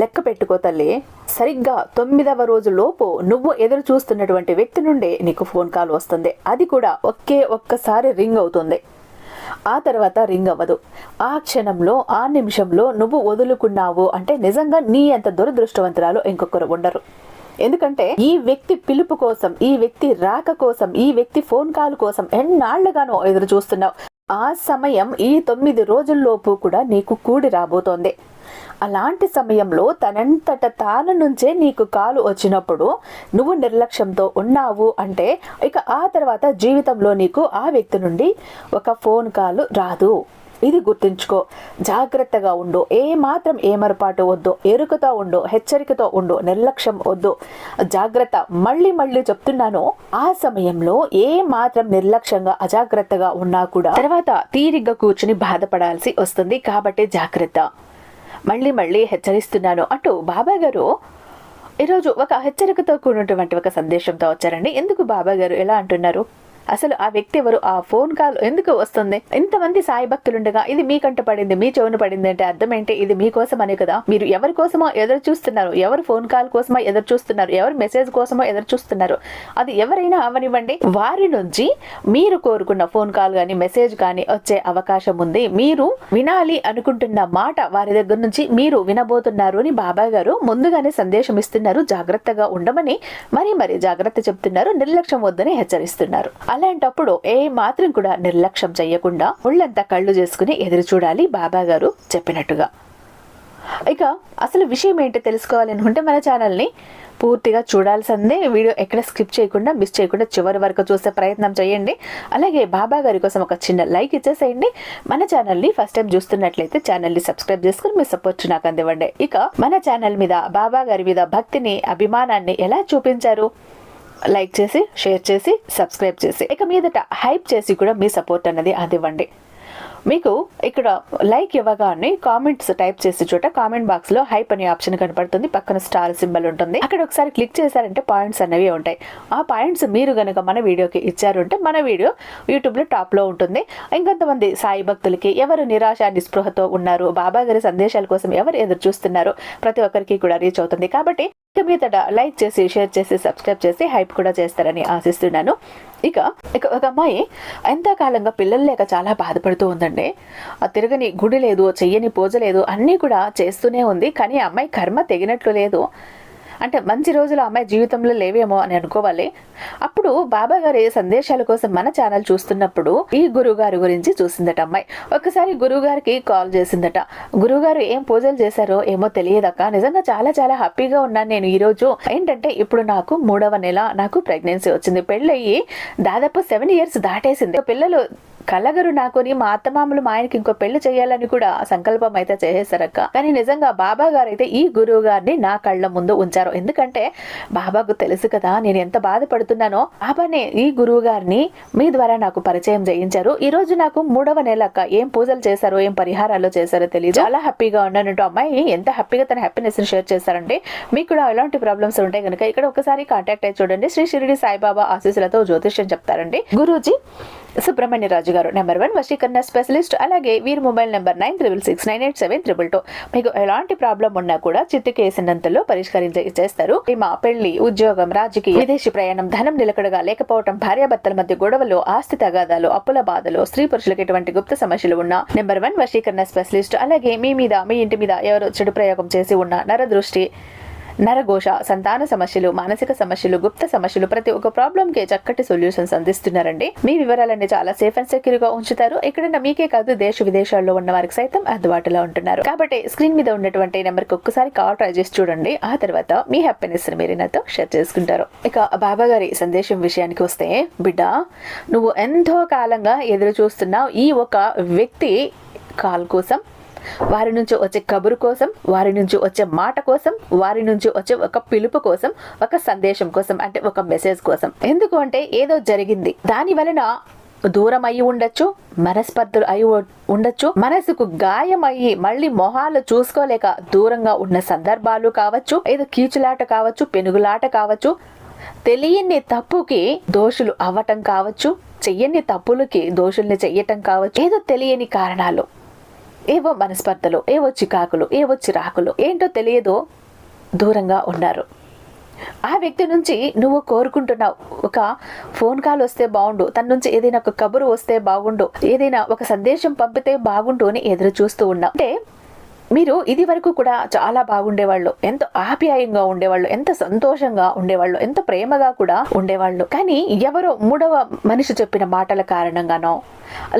లెక్క పెట్టుకో తల్లి. సరిగ్గా తొమ్మిదవ రోజులోపు నువ్వు ఎదురు చూస్తున్నటువంటి వ్యక్తి నుండి నీకు ఫోన్ కాల్ వస్తుంది. అది కూడా ఒకే ఒక్కసారి రింగ్ అవుతుంది. ఆ తర్వాత రింగ్ అవ్వదు. ఆ క్షణంలో ఆ నిమిషంలో నువ్వు వదులుకున్నావు అంటే నిజంగా నీ అంత దురదృష్టవంతురాలు ఇంకొకరు ఉండరు. ఎందుకంటే ఈ వ్యక్తి పిలుపు కోసం ఈ వ్యక్తి రాక కోసం ఈ వ్యక్తి ఫోన్ కాల్ కోసం ఎన్నాళ్ళుగానో ఎదురు చూస్తున్నావు. ఆ సమయం ఈ తొమ్మిది రోజుల్లోపు కూడా నీకు కూడి రాబోతోంది. అలాంటి సమయంలో తనంతట తాను నుంచే నీకు కాలు వచ్చినప్పుడు నువ్వు నిర్లక్ష్యంతో ఉన్నావు అంటే ఇక ఆ తర్వాత జీవితంలో నీకు ఆ వ్యక్తి నుండి ఒక ఫోన్ కాల్ రాదు. ఇది గుర్తుంచుకో. జాగ్రత్తగా ఉండు. ఏ మాత్రం ఏమరపాటు వద్దు. ఎరుకతో ఉండు. హెచ్చరికతో ఉండు. నిర్లక్ష్యం వద్దు. జాగ్రత్త. మళ్ళీ మళ్ళీ చెప్తున్నాను. ఆ సమయంలో ఏ మాత్రం నిర్లక్ష్యంగా అజాగ్రత్తగా ఉన్నా కూడా తర్వాత తీరిగ్గా కూర్చుని బాధపడాల్సి వస్తుంది. కాబట్టి జాగ్రత్త. మళ్ళీ మళ్ళీ హెచ్చరిస్తున్నాను అంటూ బాబా గారు ఈరోజు ఒక హెచ్చరికతో కూడినటువంటి ఒక సందేశంతో వచ్చారండి. ఎందుకు బాబా గారు ఎలా అంటున్నారు? అసలు ఆ వ్యక్తి ఎవరు? ఆ ఫోన్ కాల్ ఎందుకు వస్తుంది? ఇంతమంది సాయి భక్తులుండగా ఇది మీ కంట పడింది మీ చెవున పడింది అంటే అర్థం ఏంటి? ఇది మీకోసం అనే కదా? మీరు ఎవరి కోసమో ఎదురు చూస్తున్నారు? ఎవరు ఫోన్ కాల్ కోసమో ఎదురు చూస్తున్నారు? ఎవరు మెసేజ్ కోసమో ఎదురు చూస్తున్నారు? అది ఎవరైనా అవనివ్వండి. వారి నుంచి మీరు కోరుకున్న ఫోన్ కాల్ కానీ మెసేజ్ కానీ వచ్చే అవకాశం ఉంది. మీరు వినాలి అనుకుంటున్న మాట వారి దగ్గర నుంచి మీరు వినబోతున్నారు అని బాబాయ్ గారు ముందుగానే సందేశం ఇస్తున్నారు. జాగ్రత్తగా ఉండమని మరీ మరి జాగ్రత్త చెప్తున్నారు. నిర్లక్ష్యం వద్దని హెచ్చరిస్తున్నారు. అలాంటప్పుడు ఏ మాత్రం కూడా నిర్లక్ష్యం చేయకుండా ఒళ్ళంతా కళ్ళు చేసుకుని ఎదురు చూడాలి బాబా గారు చెప్పినట్టుగా. ఇక అసలు విషయం ఏంటో తెలుసుకోవాలి అనుకుంటే మన ఛానల్ని పూర్తిగా చూడాల్సిందే. వీడియో ఎక్కడ స్కిప్ చేయకుండా మిస్ చేయకుండా చివరి వరకు చూసే ప్రయత్నం చేయండి. అలాగే బాబా గారి కోసం ఒక చిన్న లైక్ ఇచ్చేసేయండి. మన ఛానల్ని ఫస్ట్ టైం చూస్తున్నట్లయితే ఛానల్ని సబ్స్క్రైబ్ చేసుకుని మీ సపోర్ట్ నాకు అందివ్వండి. ఇక మన ఛానల్ మీద బాబా గారి మీద భక్తిని అభిమానాన్ని ఎలా చూపించారు? లైక్ చేసి షేర్ చేసి సబ్స్క్రైబ్ చేసి. ఇక మీదట హైప్ చేసి కూడా మీ సపోర్ట్ అన్నది అందివ్వండి మీకు ఇక్కడ లైక్ ఇవ్వగానే కామెంట్స్ టైప్ చేసే చోట కామెంట్ బాక్స్లో హైప్ అనే ఆప్షన్ కనపడుతుంది. పక్కన స్టార్ సింబల్ ఉంటుంది. అక్కడ ఒకసారి క్లిక్ చేశారంటే పాయింట్స్ అనేవి ఉంటాయి. ఆ పాయింట్స్ మీరు గనుక మన వీడియోకి ఇచ్చారంటే మన వీడియో యూట్యూబ్లో టాప్లో ఉంటుంది. ఇంకొంతమంది సాయి భక్తులకి ఎవరు నిరాశ నిస్పృహతో ఉన్నారు? బాబా గారి సందేశాల కోసం ఎవరు ఎదురు చూస్తున్నారు? ప్రతి ఒక్కరికి కూడా రీచ్ అవుతుంది. కాబట్టి ఇక మీదట లైక్ చేసి షేర్ చేసి సబ్స్క్రైబ్ చేసి హైప్ కూడా చేస్తారని ఆశిస్తున్నాను. ఇక ఇక ఒక అమ్మాయి ఎంతకాలంగా పిల్లలు లేక చాలా బాధపడుతూ ఉందండి. ఆ తిరగని గుడి లేదు చెయ్యని పూజ లేదు అన్నీ కూడా చేస్తూనే ఉంది. కానీ ఆ అమ్మాయి కర్మ తెగినట్లు లేదు. అంటే మంచి రోజులు అమ్మాయి జీవితంలో లేవేమో అని అనుకోవాలి. అప్పుడు బాబా గారి సందేశాల కోసం మన ఛానల్ చూస్తున్నప్పుడు ఈ గురువు గారి గురించి చూసిందట అమ్మాయి. ఒకసారి గురువు గారికి కాల్ చేసిందట. గురువు గారు ఏం పూజలు చేశారో ఏమో తెలియదక్క. నిజంగా చాలా చాలా హ్యాపీగా ఉన్నాను నేను ఈ రోజు ఏంటంటే ఇప్పుడు నాకు మూడవ నెల నాకు ప్రెగ్నెన్సీ వచ్చింది. పెళ్ళయ్యి దాదాపు సెవెన్ ఇయర్స్ దాటేసింది. పిల్లలు కలగరు నాకొని మా అత్తమామలు మా ఆయనకి ఇంకో పెళ్ళి చేయాలని కూడా సంకల్పం అయితే చేసేసారక్క కానీ నిజంగా బాబా గారు అయితే ఈ గురువు గారిని నా కళ్ళ ముందు ఉంచారు. ఎందుకంటే బాబాకు తెలుసు కదా నేను ఎంత బాధపడుతున్నానో. బాబానే ఈ గురువు గారిని మీ ద్వారా నాకు పరిచయం చేయించారు. ఈ రోజు నాకు మూడవ నెల అక్క ఏం పూజలు చేశారో ఏం పరిహారాలు చేశారో తెలియదు చాలా హ్యాపీగా ఉన్నానంటూ అమ్మాయి ఎంత హ్యాపీగా తన హ్యాపీనెస్ని షేర్ చేశారండి మీకు కూడా ఎలాంటి ప్రాబ్లమ్స్ ఉంటాయి కనుక ఇక్కడ ఒకసారి కాంటాక్ట్ అయ్యి చూడండి. శ్రీ షిరిడి సాయిబాబా ఆశీస్సులతో జ్యోతిష్యం చెప్తారండి. గురూజీ సుబ్రహ్మణ్య రాజు గారు. నెంబర్ వన్ వశీకరణ స్పెషలిస్ట్ అలాగే వీరి mobile number nine triple six nine eight seven triple two మీకు ఎలాంటి ప్రాబ్లం ఉన్నా కూడా చిత్తుకేసినంతలో పరిష్కరించే చేస్తారు. మా పెళ్ళి ఉద్యోగం రాజకీయ విదేశీ ప్రయాణం ధనం నిలకడగా లేకపోవడం భార్యాభర్తల మధ్య గొడవలు ఆస్తి తగాదాలు అప్పుల బాధలు స్త్రీ పురుషులకు ఎటువంటి గుప్త సమస్యలు ఉన్నా నెంబర్ వన్ వశీకరణ స్పెషలిస్ట్ అలాగే మీ మీద మీ ఇంటి మీద ఎవరో చెడు ప్రయోగం చేసి ఉన్న నరదృష్టి నరఘోష సంతాన సమస్యలు మానసిక సమస్యలు గుప్త సమస్యలు ప్రతి ఒక్క ప్రాబ్లం కి చక్కటి సొల్యూషన్స్ అందిస్తున్నారండి. మీ వివరాలన్నీ చాలా సేఫ్ అండ్ సెక్యూర్గా ఉంచుతారు. ఇక్కడ మీకే కాదు దేశ విదేశాల్లో ఉన్న వారికి సైతం అందుబాటులో ఉంటున్నారు. కాబట్టి స్క్రీన్ మీద ఉన్నటువంటి నెంబర్కి ఒక్కసారి కాల్ ట్రై చేసి చూడండి. ఆ తర్వాత మీ హ్యాపీనెస్ మీరు నాతో షేర్ చేసుకుంటారు. ఇక బాబా గారి సందేశం విషయానికి వస్తే బిడ్డ నువ్వు ఎంతో కాలంగా ఎదురు చూస్తున్నావు ఈ ఒక వ్యక్తి కాల్ కోసం వారి నుంచి వచ్చే కబురు కోసం వారి నుంచి వచ్చే మాట కోసం వారి నుంచి వచ్చే ఒక పిలుపు కోసం ఒక సందేశం కోసం అంటే ఒక మెసేజ్ కోసం. ఎందుకు అంటే ఏదో జరిగింది. దాని వలన దూరం అయి ఉండొచ్చు మనస్పర్ధలు అయి ఉండొచ్చు మనసుకు గాయం అయ్యి మళ్ళీ మొహాలు చూసుకోలేక దూరంగా ఉన్న సందర్భాలు కావచ్చు ఏదో కీచులాట కావచ్చు పెనుగులాట కావచ్చు తెలియని తప్పుకి దోషులు అవ్వటం కావచ్చు చెయ్యని తప్పులకి దోషుల్ని చెయ్యటం కావచ్చు ఏదో తెలియని కారణాలు. ఏవో మనస్పర్ధలు ఏవో చికాకులు ఏవో చిరాకులు ఏంటో తెలియదో. దూరంగా ఉన్నారు. ఆ వ్యక్తి నుంచి నువ్వు కోరుకుంటున్నావు. ఒక ఫోన్ కాల్ వస్తే బాగుండు తన నుంచి ఏదైనా ఒక కబురు వస్తే బాగుండు ఏదైనా ఒక సందేశం పంపితే బాగుండు అని ఎదురు చూస్తూ ఉన్నా అంటే మీరు ఇది వరకు కూడా చాలా బాగుండేవాళ్ళు. ఎంతో ఆప్యాయంగా ఉండేవాళ్ళు. ఎంత సంతోషంగా ఉండేవాళ్ళు. ఎంత ప్రేమగా కూడా ఉండేవాళ్ళు. కానీ ఎవరో మూడవ మనిషి చెప్పిన మాటల కారణంగానో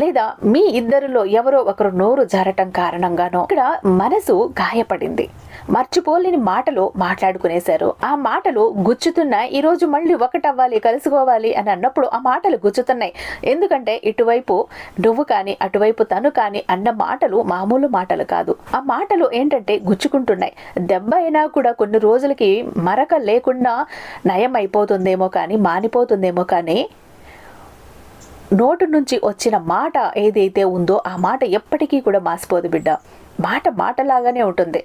లేదా మీ ఇద్దరిలో ఎవరో ఒకరు నోరు జారటం కారణంగానో ఇక్కడ మనసు గాయపడింది. మర్చిపోలేని మాటలు మాట్లాడుకునేశారు. ఆ మాటలు గుచ్చుతున్నాయి. ఈ రోజు మళ్ళీ ఒకటవ్వాలి కలుసుకోవాలి అని అన్నప్పుడు ఆ మాటలు గుచ్చుతున్నాయి. ఎందుకంటే ఇటువైపు నువ్వు కానీ అటువైపు తను కానీ అన్న మాటలు మామూలు మాటలు కాదు. ఆ మాటలు ఏంటంటే గుచ్చుకుంటున్నాయి. దెబ్బ అయినా కూడా కొన్ని రోజులకి మరక లేకుండా నయం అయిపోతుందేమో కానీ మానిపోతుందేమో కానీ నోటు నుంచి వచ్చిన మాట ఏదైతే ఉందో ఆ మాట ఎప్పటికీ కూడా మాసిపోదు బిడ్డ. మాట మాటలాగానే ఉంటుంది.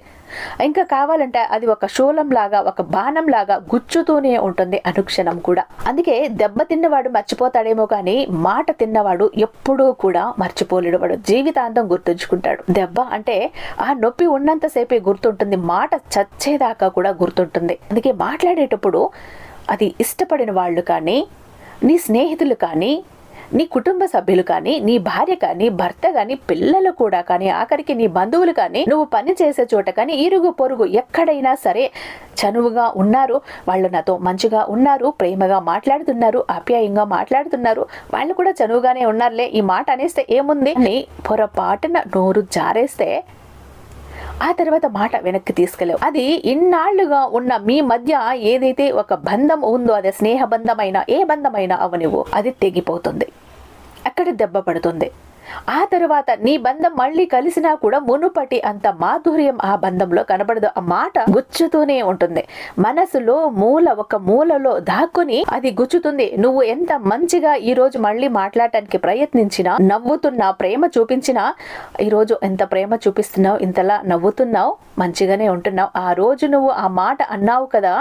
ఇంకా కావాలంటే అది ఒక శూలంలాగా ఒక బాణం లాగా గుచ్చుతూనే ఉంటుంది అనుక్షణం కూడా. అందుకే దెబ్బ తిన్నవాడు మర్చిపోతాడేమో కానీ మాట తిన్నవాడు ఎప్పుడూ కూడా మర్చిపోలేడు వాడు జీవితాంతం గుర్తుంచుకుంటాడు. దెబ్బ అంటే ఆ నొప్పి ఉన్నంతసేపే గుర్తుంటుంది. మాట చచ్చేదాకా కూడా గుర్తుంటుంది. అందుకే మాట్లాడేటప్పుడు అది ఇష్టపడిన వాళ్ళు కానీ నీ స్నేహితులు కానీ నీ కుటుంబ సభ్యులు కానీ నీ భార్య కానీ భర్త కానీ పిల్లలు కూడా కానీ ఆఖరికి నీ బంధువులు కానీ నువ్వు పని చేసే చోట కానీ ఇరుగు పొరుగు ఎక్కడైనా సరే చనువుగా ఉన్నారు. వాళ్ళు నాతో మంచిగా ఉన్నారు ప్రేమగా మాట్లాడుతున్నారు ఆప్యాయంగా మాట్లాడుతున్నారు. వాళ్ళు కూడా చనువుగానే ఉన్నారులే. ఈ మాట అనేస్తే ఏముంది? అని పొరపాటున నోరు జారేస్తే ఆ తర్వాత మాట వెనక్కి తీసుకెళ్ళవు. అది ఇన్నాళ్ళుగా ఉన్న మీ మధ్య ఏదైతే ఒక బంధం ఉందో అది స్నేహ బంధమైన ఏ బంధమైనా అవనివ్వు. అది తెగిపోతుంది. అక్కడ దెబ్బ పడుతుంది. ఆ తర్వాత నీ బంధం మళ్ళీ కలిసినా కూడా మునుపటి అంత మాధుర్యం ఆ బంధంలో కనబడదు. ఆ మాట గుచ్చుతూనే ఉంటుంది. మనసులో మూల ఒక మూలలో దాక్కుని అది గుచ్చుతుంది. నువ్వు ఎంత మంచిగా ఈ రోజు మళ్ళీ మాట్లాడటానికి ప్రయత్నించినా నవ్వుతున్నా ప్రేమ చూపించినా ఈరోజు ఎంత ప్రేమ చూపిస్తున్నావు ఇంతలా నవ్వుతున్నావు మంచిగానే ఉంటున్నావు. ఆ రోజు నువ్వు ఆ మాట అన్నావు కదా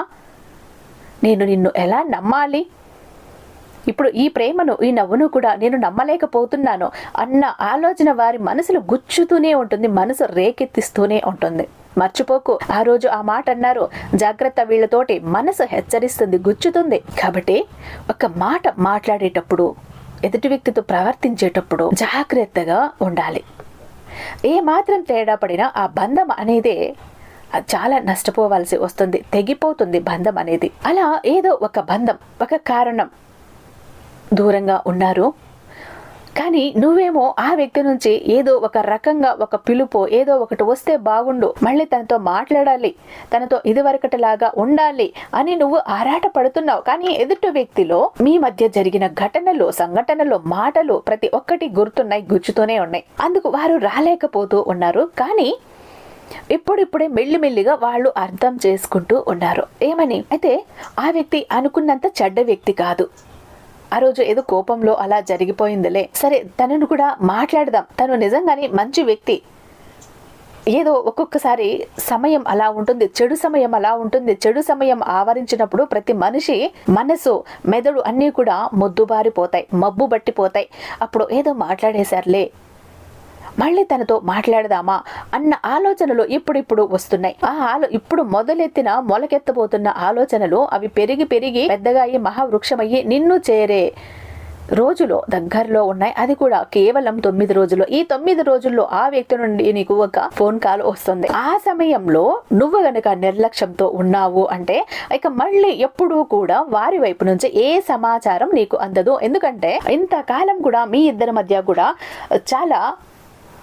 నేను నిన్ను ఎలా నమ్మాలి? ఇప్పుడు ఈ ప్రేమను ఈ నవ్వును కూడా నేను నమ్మలేకపోతున్నాను అన్న ఆలోచన వారి మనసులో గుచ్చుతూనే ఉంటుంది మనసు రేకెత్తిస్తూనే ఉంటుంది. మర్చిపోకు. ఆ రోజు ఆ మాట అన్నారు. జాగ్రత్త వీళ్ళతోటి మనసు హెచ్చరిస్తుంది గుచ్చుతుంది. కాబట్టి ఒక మాట మాట్లాడేటప్పుడు ఎదుటి వ్యక్తితో ప్రవర్తించేటప్పుడు జాగ్రత్తగా ఉండాలి. ఏ మాత్రం తేడా పడినా ఆ బంధం అనేదే చాలా నష్టపోవాల్సి వస్తుంది తెగిపోతుంది బంధం అనేది. అలా ఏదో ఒక బంధం ఒక కారణం. దూరంగా ఉన్నారు. కానీ నువ్వేమో ఆ వ్యక్తి నుంచి ఏదో ఒక రకంగా ఒక పిలుపు ఏదో ఒకటి వస్తే బాగుండు. మళ్ళీ తనతో మాట్లాడాలి. తనతో ఇదివరకటిలాగా ఉండాలి అని నువ్వు ఆరాట పడుతున్నావు. కానీ ఎదుటి వ్యక్తిలో మీ మధ్య జరిగిన ఘటనలు సంఘటనలు మాటలు ప్రతి ఒక్కటి గుర్తున్నాయి గుచ్చుతూనే ఉన్నాయి. అందుకు వారు రాలేకపోతూ ఉన్నారు. కానీ ఇప్పుడిప్పుడే మెల్లిమెల్లిగా వాళ్ళు అర్థం చేసుకుంటూ ఉన్నారు. ఏమని? అయితే ఆ వ్యక్తి అనుకున్నంత చెడ్డ వ్యక్తి కాదు. ఆ రోజు ఏదో కోపంలో అలా జరిగిపోయిందిలే. సరే తనను కూడా మాట్లాడదాం. తను నిజంగానే మంచి వ్యక్తి. ఏదో ఒక్కొక్కసారి సమయం అలా ఉంటుంది చెడు సమయం అలా ఉంటుంది. చెడు సమయం ఆవరించినప్పుడు ప్రతి మనిషి మనసు మెదడు అన్నీ కూడా మొద్దుబారిపోతాయి మబ్బు బట్టిపోతాయి అప్పుడు ఏదో మాట్లాడేశారులే. మళ్ళీ తనతో మాట్లాడదామా అన్న ఆలోచనలు ఇప్పుడిప్పుడు వస్తున్నాయి. ఆ ఆలో ఇప్పుడు మొదలెత్తిన మొలకెత్తబోతున్న ఆలోచనలు అవి పెరిగి పెరిగి పెద్దగా అయ్యి మహావృక్షమయ్యి నిన్ను చేరే రోజులో దగ్గరలో ఉన్నాయి. అది కూడా కేవలం తొమ్మిది రోజులు ఈ తొమ్మిది రోజుల్లో ఆ వ్యక్తి నుండి నీకు ఒక ఫోన్ కాల్ వస్తుంది. ఆ సమయంలో నువ్వు గనక నిర్లక్ష్యంతో ఉన్నావు అంటే ఇక మళ్ళీ ఎప్పుడూ కూడా వారి వైపు నుంచి ఏ సమాచారం నీకు అందదు. ఎందుకంటే ఇంతకాలం కూడా మీ ఇద్దరి మధ్య కూడా చాలా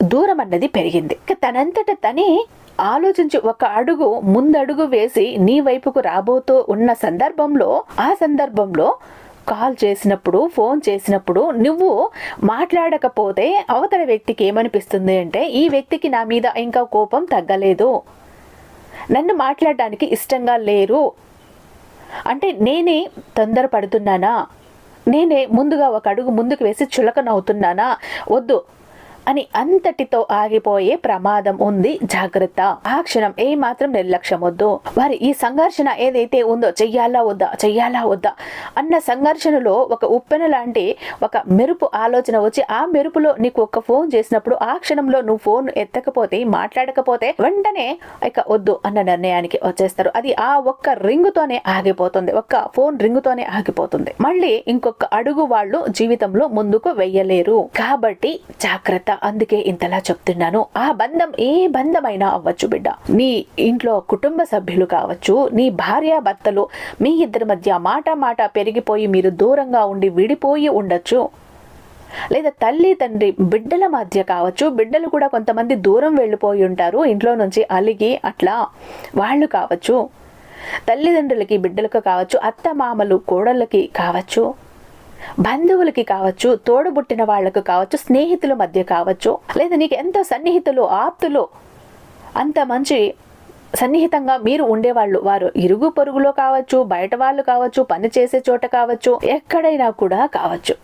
దూరం అన్నది పెరిగింది. ఇక తనంతట తనే ఆలోచించి ఒక అడుగు ముందడుగు వేసి నీ వైపుకు రాబోతూ ఉన్న సందర్భంలో ఆ సందర్భంలో కాల్ చేసినప్పుడు ఫోన్ చేసినప్పుడు నువ్వు మాట్లాడకపోతే అవతల వ్యక్తికి ఏమనిపిస్తుంది అంటే ఈ వ్యక్తికి నా మీద ఇంకా కోపం తగ్గలేదు. నన్ను మాట్లాడడానికి ఇష్టంగా లేరు. అంటే నేనే తొందరపడుతున్నానా? నేనే ముందుగా ఒక అడుగు ముందుకు వేసి చులకనవుతున్నానా? వద్దు అని అంతటితో ఆగిపోయే ప్రమాదం ఉంది. జాగ్రత్త. ఆ క్షణం ఏ మాత్రం నిర్లక్ష్యం వద్దు వారి ఈ సంఘర్షణ ఏదైతే ఉందో చెయ్యాలా వద్దా? చెయ్యాలా వద్దా? అన్న సంఘర్షణలో ఒక ఉప్పెన లాంటి ఒక మెరుపు ఆలోచన వచ్చి ఆ మెరుపులో నీకు ఒక ఫోన్ చేసినప్పుడు ఆ క్షణంలో నువ్వు ఫోన్ ఎత్తకపోతే మాట్లాడకపోతే వెంటనే ఇక వద్దు అన్న నిర్ణయానికి వచ్చేస్తారు. అది ఆ ఒక్క రింగుతోనే ఆగిపోతుంది. ఒక్క ఫోన్ రింగుతోనే ఆగిపోతుంది. మళ్ళీ ఇంకొక అడుగు వాళ్ళు జీవితంలో ముందుకు వెయ్యలేరు. కాబట్టి జాగ్రత్త. అందుకే ఇంతలా చెప్తున్నాను. ఆ బంధం ఏ బంధమైనా అవ్వచ్చు బిడ్డ. నీ ఇంట్లో కుటుంబ సభ్యులు కావచ్చు నీ భార్య భర్తలు మీ ఇద్దరి మధ్య మాట మాట పెరిగిపోయి మీరు దూరంగా ఉండి విడిపోయి ఉండొచ్చు. లేదా తల్లి తండ్రి బిడ్డల మధ్య కావచ్చు బిడ్డలు కూడా కొంతమంది దూరం వెళ్ళిపోయి ఉంటారు ఇంట్లో నుంచి అలిగి అట్లా వాళ్ళు కావచ్చు. తల్లిదండ్రులకి బిడ్డలకు కావచ్చు అత్త మామలు కోడళ్ళకి కావచ్చు. బంధువులకి కావచ్చు తోడుబుట్టిన వాళ్ళకు కావచ్చు స్నేహితుల మధ్య కావచ్చు లేదా నీకు ఎంతో సన్నిహితులు ఆప్తులు అంత మంచి సన్నిహితంగా మీరు ఉండేవాళ్ళు. వారు ఇరుగు పొరుగులో కావచ్చు బయట వాళ్ళు కావచ్చు పని చేసే చోట కావచ్చు ఎక్కడైనా కూడా కావచ్చు.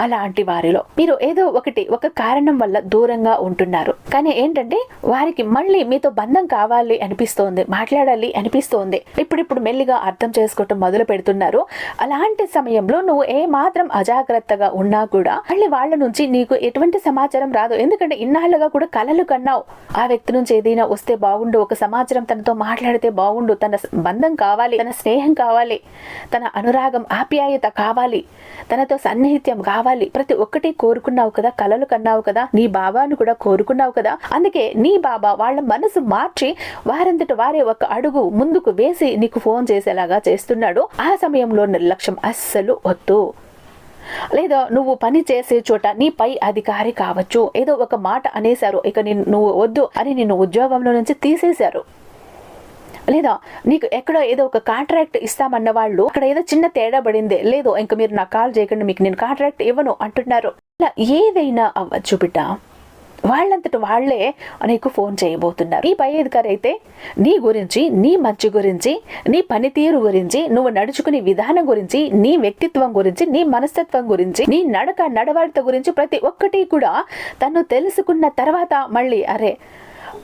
అలాంటి వారిలో. మీరు ఏదో ఒకటి ఒక కారణం వల్ల దూరంగా ఉంటున్నారు. కానీ ఏంటంటే వారికి మళ్ళీ మీతో బంధం కావాలి అనిపిస్తోంది మాట్లాడాలి అనిపిస్తోంది. ఇప్పుడిప్పుడు మెల్లిగా అర్థం చేసుకోవటం మొదలు పెడుతున్నారు. అలాంటి సమయంలో నువ్వు ఏ మాత్రం అజాగ్రత్తగా ఉన్నా కూడా మళ్ళీ వాళ్ళ నుంచి నీకు ఎటువంటి సమాచారం రాదు. ఎందుకంటే ఇన్నాళ్ళుగా కూడా కలలు కన్నావు. ఆ వ్యక్తి నుంచి ఏదైనా వస్తే బాగుండు ఒక సమాచారం తనతో మాట్లాడితే బాగుండు తన బంధం కావాలి తన స్నేహం కావాలి తన అనురాగం ఆప్యాయత కావాలి. తనతో సన్నిహిత్యం కావాలి. ప్రతి ఒక్కటి కోరుకున్నావు కదా కలలు కన్నావు కదా నీ బాబాను కూడా కోరుకున్నావు కదా. అందుకే నీ బాబా వాళ్ళ మనసు మార్చి వారంతట వారే ఒక అడుగు ముందుకు వేసి నీకు ఫోన్ చేసేలాగా చేస్తున్నాడు. ఆ సమయంలో నిర్లక్ష్యం అస్సలు వద్దు. లేదా నువ్వు పని చేసే చోట నీ పై అధికారి కావచ్చు. ఏదో ఒక మాట అనేశారు. ఇక నిన్ను నువ్వు వద్దు అని నిన్ను ఉద్యోగంలో నుంచి తీసేశారు. లేదా నీకు ఎక్కడో ఏదో ఒక కాంట్రాక్ట్ ఇస్తామన్న వాళ్ళు అక్కడ ఏదో చిన్న తేడా పడిందే లేదు ఇంకా మీరు నా కాల్ చేయకుండా మీకు నేను కాంట్రాక్ట్ ఇవ్వను అంటున్నారు. ఇలా ఏదైనా అవ్వచ్చు బిడ్డ. వాళ్ళంతటి వాళ్ళే నీకు ఫోన్ చేయబోతున్నారు. ఈ పై అధికారి అయితే నీ గురించి నీ మంచి గురించి నీ పనితీరు గురించి నువ్వు నడుచుకునే విధానం గురించి నీ వ్యక్తిత్వం గురించి నీ మనస్తత్వం గురించి నీ నడక నడవడిత గురించి ప్రతి ఒక్కటి కూడా తను తెలుసుకున్న తర్వాత మళ్ళీ అరే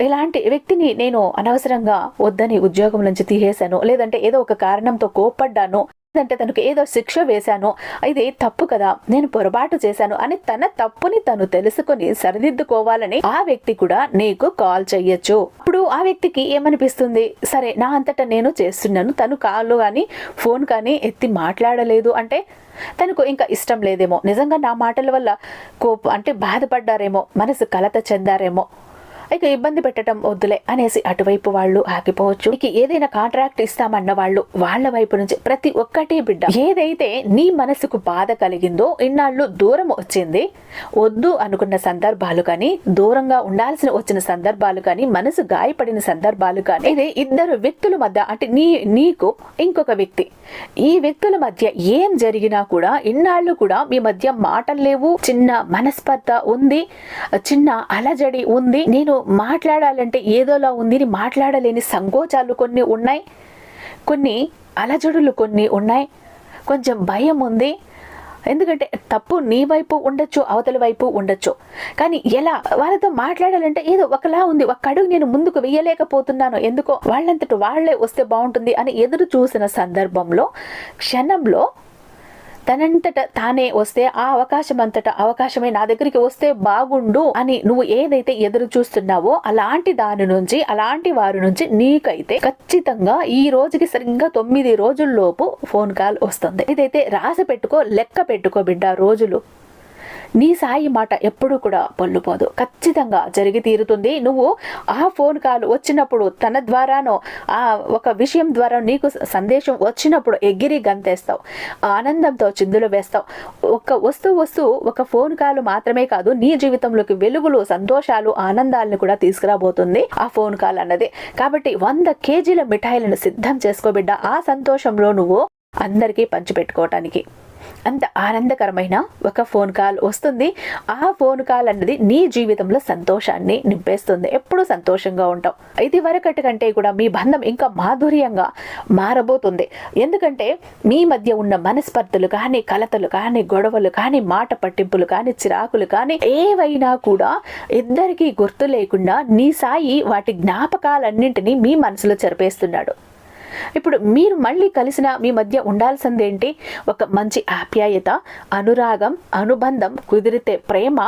ఇలాంటి వ్యక్తిని నేను అనవసరంగా వద్దని ఉద్యోగం నుంచి తీసేశాను లేదంటే ఏదో ఒక కారణంతో కోప్పడ్డాను లేదంటే తనకు ఏదో శిక్ష వేశాను ఇది తప్పు కదా నేను పొరపాటు చేశాను అని తన తప్పుని తను తెలుసుకొని సరిదిద్దుకోవాలని ఆ వ్యక్తి కూడా నీకు కాల్ చెయ్యొచ్చు. ఇప్పుడు ఆ వ్యక్తికి ఏమనిపిస్తుంది? సరే నా అంతటా నేను చేస్తున్నాను తను కాల్ కానీ ఫోన్ కానీ ఎత్తి మాట్లాడలేదు అంటే తనకు ఇంకా ఇష్టం లేదేమో. నిజంగా నా మాటల వల్ల కోప అంటే బాధపడ్డారేమో మనసు కలత చెందారేమో. ఇక ఇబ్బంది పెట్టడం వద్దులే అనేసి అటువైపు వాళ్ళు ఆగిపోవచ్చు. ఇక ఏదైనా కాంట్రాక్ట్ ఇస్తామన్న వాళ్ళు వాళ్ళ వైపు నుంచి ప్రతి ఒక్కటి బిడ్డ. ఏదైతే నీ మనసుకు బాధ కలిగిందో ఇన్నాళ్ళు దూరం వచ్చింది. వద్దు అనుకున్న సందర్భాలు కానీ దూరంగా ఉండాల్సిన వచ్చిన సందర్భాలు కానీ మనసు గాయపడిన సందర్భాలు కానీ ఇది ఇద్దరు వ్యక్తుల మధ్య అంటే నీ నీకు ఇంకొక వ్యక్తి. ఈ వ్యక్తుల మధ్య ఏం జరిగినా కూడా ఇన్నాళ్ళు కూడా మీ మధ్య మాటలు లేవు. చిన్న మనస్పర్ధ ఉంది. చిన్న అలజడి ఉంది. నేను మాట్లాడాలంటే ఏదోలా ఉంది మాట్లాడలేని సంకోచాలు కొన్ని ఉన్నాయి. కొన్ని అలజడులు కొన్ని ఉన్నాయి. కొంచెం భయం ఉంది. ఎందుకంటే తప్పు నీ వైపు ఉండొచ్చు అవతల వైపు ఉండొచ్చు. కానీ ఎలా? వాళ్ళతో మాట్లాడాలంటే ఏదో ఒకలా ఉంది. ఒక అడుగు నేను ముందుకు వెయ్యలేకపోతున్నాను ఎందుకో వాళ్ళంతట వాళ్ళే వస్తే బాగుంటుంది అని ఎదురు చూసిన సందర్భంలో క్షణంలో తనంతట తానే వస్తే ఆ అవకాశం అంతటా అవకాశమే నా దగ్గరికి వస్తే బాగుండు అని నువ్వు ఏదైతే ఎదురు చూస్తున్నావో అలాంటి దాని నుంచి అలాంటి వారి నుంచి నీకైతే ఖచ్చితంగా ఈ రోజుకి సరిగ్గా తొమ్మిది రోజుల్లోపు ఫోన్ కాల్ వస్తుంది. ఇదైతే రాసి పెట్టుకో లెక్క పెట్టుకో బిడ్డ రోజులు. నీ సాయి మాట ఎప్పుడూ కూడా పొల్లుపోదు. ఖచ్చితంగా జరిగి తీరుతుంది. నువ్వు ఆ ఫోన్ కాల్ వచ్చినప్పుడు తన ద్వారానో ఆ ఒక విషయం ద్వారా నీకు సందేశం వచ్చినప్పుడు ఎగిరి గంతేస్తావు. ఆనందంతో చిందులు వేస్తావు. ఒక వస్తూ వస్తూ ఒక ఫోన్ కాల్ మాత్రమే కాదు నీ జీవితంలోకి వెలుగులు సంతోషాలు ఆనందాలను కూడా తీసుకురాబోతుంది ఆ ఫోన్ కాల్ అన్నది. కాబట్టి వంద కేజీల మిఠాయిలను సిద్ధం చేసుకోబిడ్డ ఆ సంతోషంలో నువ్వు అందరికీ పంచిపెట్టుకోవటానికి. అంత ఆనందకరమైన ఒక ఫోన్ కాల్ వస్తుంది. ఆ ఫోన్ కాల్ అన్నది నీ జీవితంలో సంతోషాన్ని నింపేస్తుంది. ఎప్పుడూ సంతోషంగా ఉంటావు? ఇది వరకటి కంటే కూడా మీ బంధం ఇంకా మాధుర్యంగా మారబోతుంది. ఎందుకంటే మీ మధ్య ఉన్న మనస్పర్ధలు కానీ కలతలు కానీ గొడవలు కానీ మాట పట్టింపులు కానీ చిరాకులు కానీ ఏవైనా కూడా ఇద్దరికీ గుర్తు లేకుండా నీ సాయి వాటి జ్ఞాపకాలన్నింటినీ మీ మనసులో చెరిపేస్తున్నాడు. ఇప్పుడు మీరు మళ్ళీ కలిసిన మీ మధ్య ఉండాల్సిందేంటి? ఒక మంచి ఆప్యాయత అనురాగం అనుబంధం కుదిరితే ప్రేమ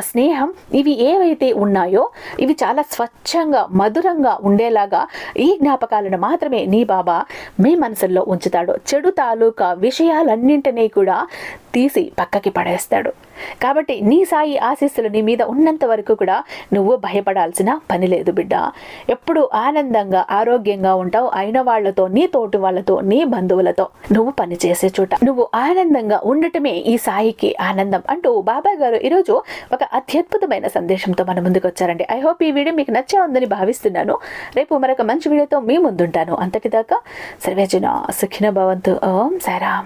స్నేహం ఇవి ఏవైతే ఉన్నాయో ఇవి చాలా స్వచ్ఛంగా మధురంగా ఉండేలాగా ఈ జ్ఞాపకాలను మాత్రమే నీ బాబా మీ మనసుల్లో ఉంచుతాడు. చెడు తాలూకా విషయాలన్నింటినీ కూడా తీసి పక్కకి పడేస్తాడు. కాబట్టి నీ సాయి ఆశీస్సులు నీ మీద ఉన్నంత వరకు కూడా నువ్వు భయపడాల్సిన పని లేదు బిడ్డ. ఎప్పుడు ఆనందంగా ఆరోగ్యంగా ఉంటావు అయిన వాళ్ళతో నీ తోటి వాళ్ళతో నీ బంధువులతో నువ్వు పనిచేసే చోట. నువ్వు ఆనందంగా ఉండటమే ఈ సాయికి ఆనందం అంటూ బాబాయ్ గారు ఈరోజు ఒక అత్యద్భుతమైన సందేశంతో మన ముందుకు వచ్చారండి. ఐ హోప్ ఈ వీడియో మీకు నచ్చే ఉందని భావిస్తున్నాను. రేపు మరొక మంచి వీడియోతో మీ ముందుంటాను. అంతటిదాకా సర్వేజన సుఖిన భవంతు. ఓం సారాం